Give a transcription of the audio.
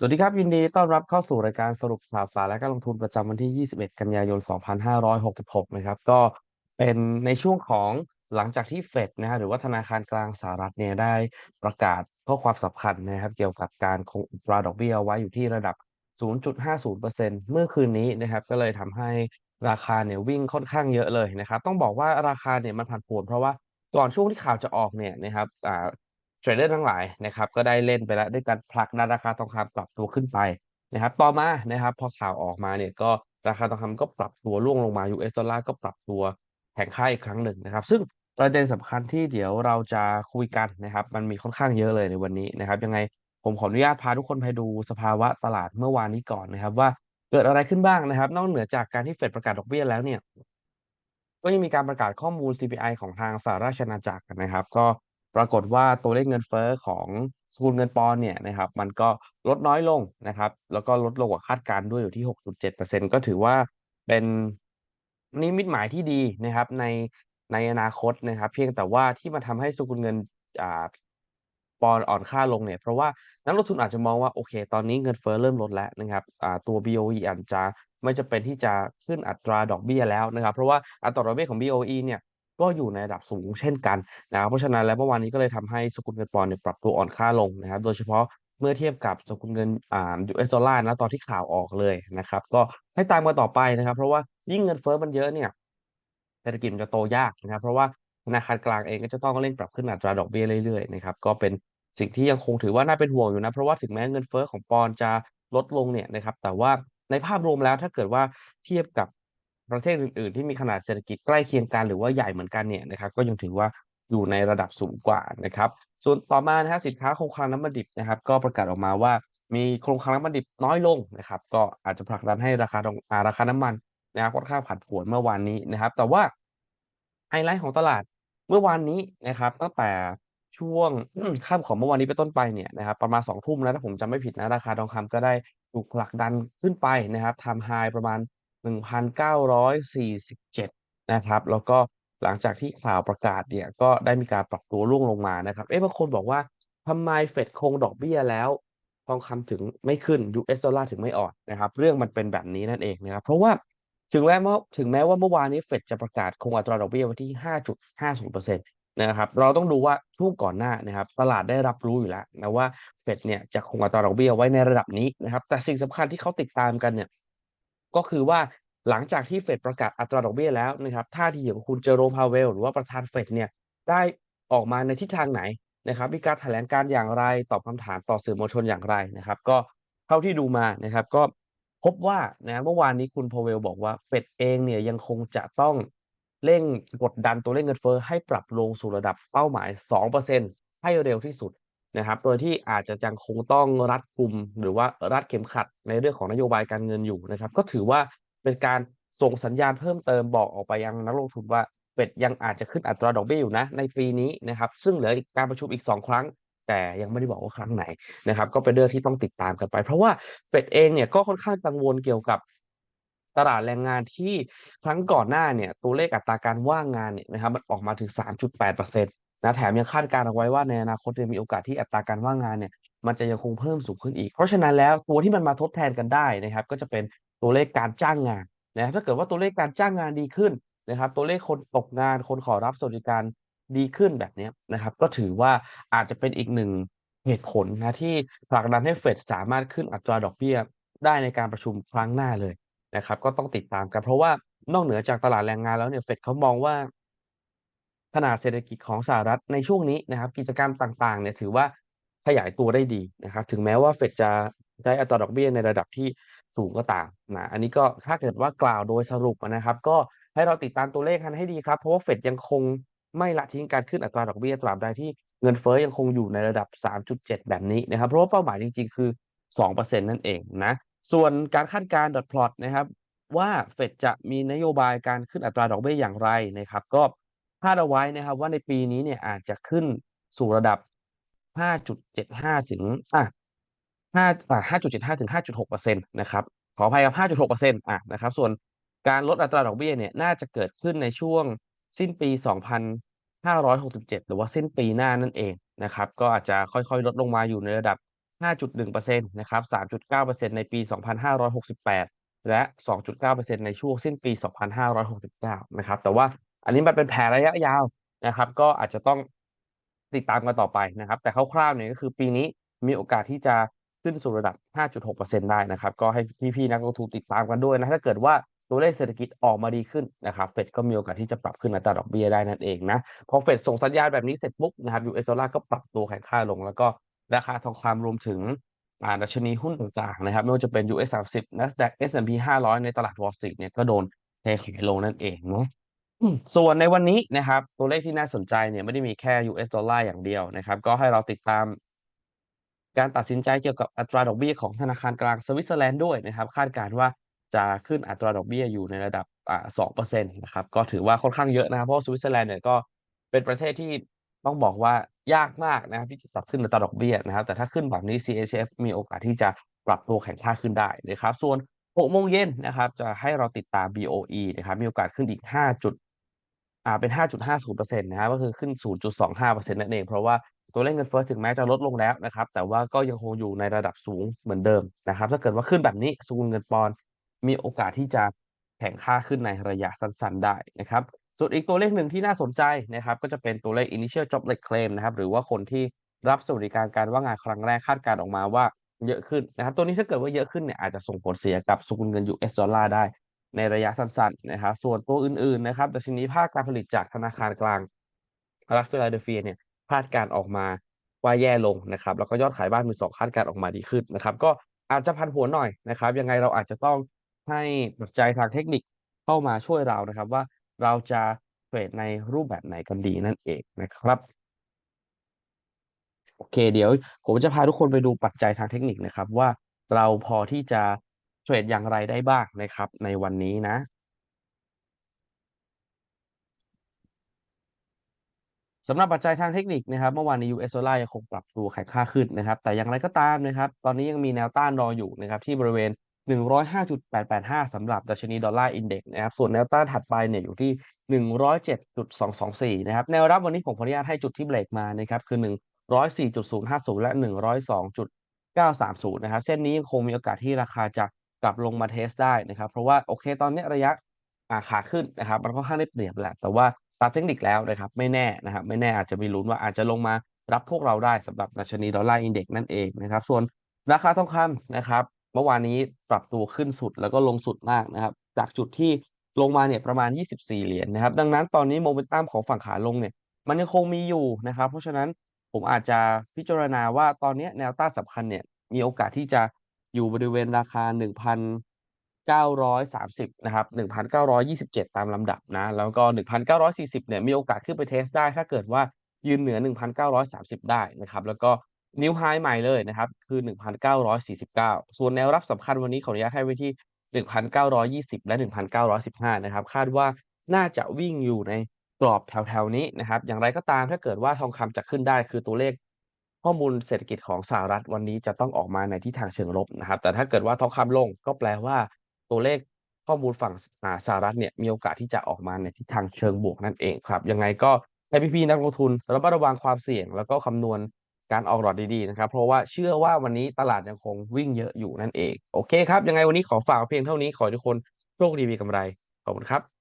สวัสดีครับ ยินดีต้อนรับเข้าสู่รายการสรุปข่าวสารและการลงทุนประจำวันที่ 21 กันยายน 2566 นะครับ ก็เป็นในช่วงของหลังจากที่เฟดนะฮะหรือว่าธนาคารกลางสหรัฐเนี่ยได้ประกาศข้อความสำคัญนะครับ เกี่ยวกับการคงอัตราดอกเบี้ยไว้อยู่ที่ระดับ 0.50%เมื่อคืนนี้นะครับ ก็เลยทำให้ราคาเนี่ยวิ่งค่อนข้างเยอะเลยนะครับ ต้องบอกว่าราคาเนี่ยมันผันผวนเพราะว่าก่อนช่วงที่ข่าวจะออกเนี่ยนะครับอ่า รดเดอร์ทั้งหลายนะครับก็ได้เล่นไปแล้วด้วยการผลักดันราคาทองคำปรับตัวขึ้นไปนะครับต่อมานะครับพอข่าวออกมาเนี่ยก็ราคาทองคำก็ปรับตัวร่วงลงมา US ดอลลาร์ก็ปรับตัวแข็งค่าอีกครั้งหนึ่งนะครับ ซึ่งประเด็นสำคัญที่เดี๋ยวเราจะคุยกันนะครับ มันมีค่อนข้างเยอะเลยในวันนี้นะครับ ยังไงผมขออนุญาตพาทุกคนไปดูสภาวะตลาดเมื่อวานนี้ก่อนนะครับ ว่าเกิดอะไรขึ้นบ้างนะครับ นอกเหนือจากการที่เฟดประกาศดอกเบี้ยแล้วเนี่ย ก็ยังมีการประกาศข้อมูล CPI ของทางสหราชอาณาจักรนะครับ ก็ ปรากฏว่าตัวเลขเงินเฟ้อของสกุลเงินปอนเนี่ยนะครับมันก็ลดน้อยลงนะครับ แล้วก็ลดลงกว่าคาดการณ์ด้วยอยู่ที่ 6.7%ก็ถือว่าเป็นนิมิตหมายที่ดีนะครับ ในในอนาคตนะครับ เพียงแต่ว่าที่มันทำให้สกุลเงินอ่าปอนอ่อนค่าลงเนี่ย เพราะว่านักลงทุนอาจจะมองว่าโอเค ตอนนี้เงินเฟ้อเริ่มลดแล้วนะครับอ่าตัว BOE อาจจะไม่จำเป็นที่จะขึ้นอัตราดอกเบี้ยแล้วนะครับ เพราะว่าอัตราดอกเบี้ยของ BOE เนี่ย ก็อยู่ในระดับสูงเช่นกันนะครับเพราะฉะนั้นแล้วเมื่อวานนี้ก็เลยทำให้สกุลเงินปอนด์เนี่ยปรับตัวอ่อนค่าลงนะครับ โดยเฉพาะเมื่อเทียบกับสกุลเงินอ่า US ดอลลาร์นะตอนที่ข่าวออกเลยนะครับ ก็ให้ตามกันต่อไปนะครับ เพราะว่ายิ่งเงินเฟ้อมันเยอะเนี่ยเศรษฐกิจมันจะโตยากนะครับ เพราะว่าธนาคารกลางเองก็จะต้องเร่งปรับขึ้นอัตราดอกเบี้ยเรื่อยๆนะครับก็เป็นสิ่งที่ยังคงถือว่าน่าเป็นห่วงอยู่นะเพราะว่าถึงแม้เงินเฟ้อของปอนด์จะลดลงเนี่ยนะครับแต่ว่าในภาพรวมแล้วถ้าเกิดว่าเทียบกับ ประเทศอื่น ๆ ที่มีขนาดเศรษฐกิจใกล้เคียงกันหรือว่าใหญ่เหมือนกันเนี่ยนะครับ ก็ยังถือว่าอยู่ในระดับสูงกว่านะครับ ส่วนต่อมานะฮะสินค้าคงคลังน้ำมันดิบนะครับ ก็ประกาศออกมาว่ามีโครงคลังน้ำมันดิบน้อยลงนะครับ ก็อาจจะผลักดันให้ราคาทองอ่าราคาน้ำมันนะครับค่อนข้างผันผวนเมื่อวานนี้นะครับ แต่ว่าไฮไลท์ของตลาดเมื่อวานนี้นะครับ ตั้งแต่ช่วงค่ำของเมื่อวานนี้เป็นต้นไปเนี่ยนะครับ ประมาณ2ทุ่มนะถ้าผมจำไม่ผิดนะราคาทองคำก็ได้ถูกผลักดันขึ้นไปนะครับทำไฮประมาณ 1,947 นะครับ แล้วก็หลังจากที่ข่าวประกาศเนี่ย ก็ได้มีการปรับตัวร่วงลงมานะครับ เอ๊ะบางคนบอกว่าทำไมเฟดคงดอกเบี้ยแล้ว ทองคำถึงไม่ขึ้น US ดอลลาร์ถึงไม่อ่อนนะครับ เรื่องมันเป็นแบบนี้นั่นเองนะครับ เพราะว่าถึงแม้ว่าถึงแม้ว่าเมื่อวานนี้เฟดจะประกาศคงอัตราดอกเบี้ยไว้ที่ 5.50%นะครับ เราต้องดูว่าช่วงก่อนหน้านะครับ ตลาดได้รับรู้อยู่แล้วนะว่าเฟดเนี่ยจะคงอัตราดอกเบี้ยไว้ในระดับนี้นะครับ แต่สิ่งสำคัญที่เขาติดตามกันเนี่ย ก็คือว่าหลังจากที่เฟดประกาศอัตราดอกเบี้ยแล้วนะครับท่าทีของคุณเจอโรมพาเวลหรือว่าประธานเฟดเนี่ยได้ออกมาในทิศทางไหนนะครับมีการแถลงการอย่างไรตอบคำถามต่อสื่อมวลชนอย่างไรนะครับ ก็เท่าที่ดูมานะครับ ก็พบว่านะเมื่อวานนี้คุณพาเวลบอกว่าเฟดเองเนี่ยยังคงจะต้องเร่งกดดันตัวเลขเงินเฟ้อให้ปรับลงสู่ระดับเป้าหมาย 2%ให้เร็วที่สุด นะครับ โดยที่อาจจะยังคงต้องรัดกุมหรือว่ารัดเข็มขัดในเรื่องของนโยบายการเงินอยู่นะครับ ก็ถือว่าเป็นการส่งสัญญาณเพิ่มเติมบอกออกไปยังนักลงทุนว่าเฟดยังอาจจะขึ้นอัตราดอกเบี้ยอยู่นะในปีนี้นะครับ ซึ่งเหลืออีกการประชุมอีก 2 ครั้ง แต่ยังไม่ได้บอกว่าครั้งไหนนะครับ ก็เป็นเรื่องที่ต้องติดตามกันไป เพราะว่าเฟดเองเนี่ยก็ค่อนข้างกังวลเกี่ยวกับตลาดแรงงานที่ครั้งก่อนหน้าเนี่ยตัวเลขอัตราการว่างงานเนี่ยนะครับมันออกมาถึง 3.8% นะแถมยังคาดการเอาไว้ว่าในอนาคตจะมีโอกาสที่อัตราการว่างงานเนี่ยมันจะยังคงเพิ่มสูงขึ้นอีก เพราะฉะนั้นแล้วตัวที่มันมาทดแทนกันได้นะครับ ก็จะเป็นตัวเลขการจ้างงานนะครับถ้าเกิดว่าตัวเลขการจ้างงานดีขึ้นนะครับ ตัวเลขคนตกงานคนขอรับสวัสดิการดีขึ้นแบบนี้นะครับ ก็ถือว่าอาจจะเป็นอีกหนึ่งเหตุผลนะที่ผลักดันให้เฟดสามารถขึ้นอัตราดอกเบี้ยได้ในการประชุมครั้งหน้าเลยนะครับ ก็ต้องติดตามกันเพราะว่านอกเหนือจากตลาดแรงงานแล้วเนี่ยเฟดเขามองว่า ขนาดเศรษฐกิจของสหรัฐในช่วงนี้นะครับ กิจกรรมต่างๆเนี่ยถือว่าขยายตัวได้ดีนะครับ ถึงแม้ว่าเฟดจะได้อัตราดอกเบี้ยในระดับที่สูงก็ตามนะอันนี้ก็ถ้าเกิดว่ากล่าวโดยสรุปนะครับ ก็ให้เราติดตามตัวเลขกันให้ดีครับ เพราะว่าเฟดยังคงไม่ละทิ้งการขึ้นอัตราดอกเบี้ยตราบใดที่เงินเฟ้อยังคงอยู่ในระดับ 3.7 แบบนี้นะครับ เพราะว่าเป้าหมายจริงๆ คือ 2%นั่นเองนะส่วนการคาดการณ์ดอทพลอตนะครับว่าเฟดจะมีนโยบายการขึ้นอัตราดอกเบี้ยอย่างไรนะครับ ก็ คาดเอาไว้นะครับ ว่าในปีนี้เนี่ยอาจจะขึ้นสู่ระดับ 5.75 ถึงอะ5อ่า5.75 ถึง 5.6%นะครับ ขออภัยครับ 5.6%อะนะครับ ส่วนการลดอัตราดอกเบี้ยเนี่ยน่าจะเกิดขึ้นในช่วงสิ้นปี 2,567 หรือว่าสิ้นปีหน้านั่นเองนะครับ ก็อาจจะค่อยๆ ลดลงมาอยู่ในระดับ 5.1%นะครับ 3.9%ในปี 2568 และ 2.9%ในช่วงสิ้นปี 2569 นะครับ แต่ว่า อันนี้มันเป็นแผนระยะยาวนะครับ ก็อาจจะต้องติดตามกันต่อไปนะครับ แต่คร่าวๆเนี่ยก็คือปีนี้มีโอกาสที่จะขึ้นสู่ระดับ 5.6%ได้นะครับ ก็ให้พี่ๆนักลงทุนติดตามกันด้วยนะถ้าเกิดว่าตัวเลขเศรษฐกิจออกมาดีขึ้นนะครับเฟดก็มีโอกาสที่จะปรับขึ้นอัตราดอกเบี้ยได้นั่นเองนะพอเฟดส่งสัญญาณแบบนี้เสร็จปุ๊บนะครับ US ดอลลาร์ก็ปรับตัวแข็งค่าลง แล้วก็ราคาทองคำรวมถึงอ่าดัชนีหุ้นต่างๆนะครับไม่ว่าจะเป็น US 30 NASDAQ S&P 500 ในตลาด Wall Street เนี่ยก็โดนเทขายลงนั่นเองเนาะ ส่วนในวันนี้นะครับ ตัวเลขที่น่าสนใจเนี่ยไม่ได้มีแค่ US ดอลลาร์อย่างเดียวนะครับ ก็ให้เราติดตาม การตัดสินใจเกี่ยวกับอัตราดอกเบี้ยของธนาคารกลางสวิตเซอร์แลนด์ด้วยนะครับ คาดการณ์ว่าจะขึ้นอัตราดอกเบี้ยอยู่ในระดับอ่า2%นต์นะครับ ก็ถือว่าค่อนข้างเยอะนะครับเพราะสวิตเซอร์แลนด์เนี่ยก็เป็นประเทศที่ต้องบอกว่ายากมากนะครับที่จะปรับขึ้นอัตราดอกเบี้ยนะครับ แต่ถ้าขึ้นแบบนี้ CHF มีโอกาสที่จะปรับตัวแข็งค่าขึ้นได้นะครับ ส่วน6โมงเย็นนะครับ จะให้เราติดตาม BOE นะครับ มีโอกาสขึ้นอีก 5 จุด อ่าเป็น 5.50%นะครับก็คือขึ้น 0.25%นั่นเอง เพราะว่าตัวเลขเงินเฟ้อถึงแม้จะลดลงแล้วนะครับ แต่ว่าก็ยังคงอยู่ในระดับสูงเหมือนเดิมนะครับ ถ้าเกิดว่าขึ้นแบบนี้สกุลเงินปอนมีโอกาสที่จะแข็งค่าขึ้นในระยะสั้นๆได้นะครับ ส่วนอีกตัวเลขหนึ่งที่น่าสนใจนะครับ ก็จะเป็นตัวเลข initial jobless claim นะครับ หรือว่าคนที่รับสวัสดิการการว่างงานครั้งแรกคาดการออกมาว่าเยอะขึ้นนะครับ ตัวนี้ถ้าเกิดว่าเยอะขึ้นเนี่ยอาจจะส่งผลเสียกับสกุลเงิน US ดอลลาร์ได้ ในระยะสั้นๆนะครับ ส่วนตัวอื่นๆนะครับดัชนีภาคการผลิตจากธนาคารกลางรัฐฟิลาเดลเฟียเนี่ยคาดการออกมาว่าแย่ลงนะครับ แล้วก็ยอดขายบ้านมือสองคาดการออกมาดีขึ้นนะครับ ก็อาจจะพันผวหน่อยนะครับ ยังไงเราอาจจะต้องให้ปัจจัยทางเทคนิคเข้ามาช่วยเรานะครับ ว่าเราจะเทรดในรูปแบบไหนกันดีนั่นเองนะครับโอเค เดี๋ยวผมจะพาทุกคนไปดูปัจจัยทางเทคนิคนะครับ ว่าเราพอที่จะ เทรดอย่างไรได้บ้างนะครับ ในวันนี้นะ สำหรับปัจจัยทางเทคนิคนะครับ เมื่อวานใน US ดอลลาร์ยังคงปรับตัวแข็งค่าขึ้นนะครับ แต่อย่างไรก็ตามนะครับ ตอนนี้ยังมีแนวต้านรออยู่นะครับ ที่บริเวณ 105.885 สำหรับดัชนีดอลลาร์อินเด็กซ์นะครับ ส่วนแนวต้านถัดไปเนี่ยอยู่ที่ 107.224 นะครับ แนวรับวันนี้ผมขออนุญาตให้จุดที่เบรกมานะครับ คือ 104.050 และ 102.930 นะครับ เส้นนี้ยังคงมีโอกาสที่ราคาจะ กลับลงมาเทสได้นะครับ เพราะว่าโอเคตอนนี้ระยะอาขาขึ้นนะครับมันค่อนข้างได้เปรียบแหละแต่ว่าตามเทคนิคแล้วนะครับไม่แน่นะครับไม่แน่อาจจะมีลุ้นว่าอาจจะลงมารับพวกเราได้สำหรับดัชนีดอลลาร์อินเด็กซ์นั่นเองนะครับ ส่วนราคาทองคำนะครับ เมื่อวานนี้ปรับตัวขึ้นสุดแล้วก็ลงสุดมากนะครับ จากจุดที่ลงมาเนี่ยประมาณ 24 เหรียญนะครับ ดังนั้นตอนนี้โมเมนตัมของฝั่งขาลงเนี่ย มันยังคงมีอยู่นะครับ เพราะฉะนั้นผมอาจจะพิจารณาว่าตอนนี้แนวต้านสำคัญเนี่ยมีโอกาสที่จะ อยู่บริเวณราคา 1,930 นะครับ 1,927 ตามลำดับนะ แล้วก็ 1,940 เนี่ย มีโอกาสขึ้นไปเทสได้ ถ้าเกิดว่ายืนเหนือ 1,930 ได้นะครับ แล้วก็นิวไฮใหม่เลยนะครับ คือ 1,949 ส่วนแนวรับสำคัญวันนี้ขออนุญาตให้ไว้ที่ 1,920 และ 1,915 นะครับ คาดว่าน่าจะวิ่งอยู่ในกรอบแถวๆนี้นะครับ อย่างไรก็ตามถ้าเกิดว่าทองคำจะขึ้นได้คือตัวเลข ข้อมูลเศรษฐกิจของสหรัฐวันนี้จะต้องออกมาในทิศทางเชิงลบนะครับ แต่ถ้าเกิดว่าทองคำลงก็แปลว่าตัวเลขข้อมูลฝั่งสหรัฐเนี่ยมีโอกาสที่จะออกมาในทิศทางเชิงบวกนั่นเองครับยังไงก็ให้พี่ๆนักลงทุนระมัดระวังความเสี่ยง แล้วก็คำนวณการออกหลอดดีๆนะครับ เพราะว่าเชื่อว่าวันนี้ตลาดยังคงวิ่งเยอะอยู่นั่นเอง โอเคครับ ยังไงวันนี้ขอฝากเพียงเท่านี้ขอทุกคนโชคดีมีกำไร ขอบคุณครับ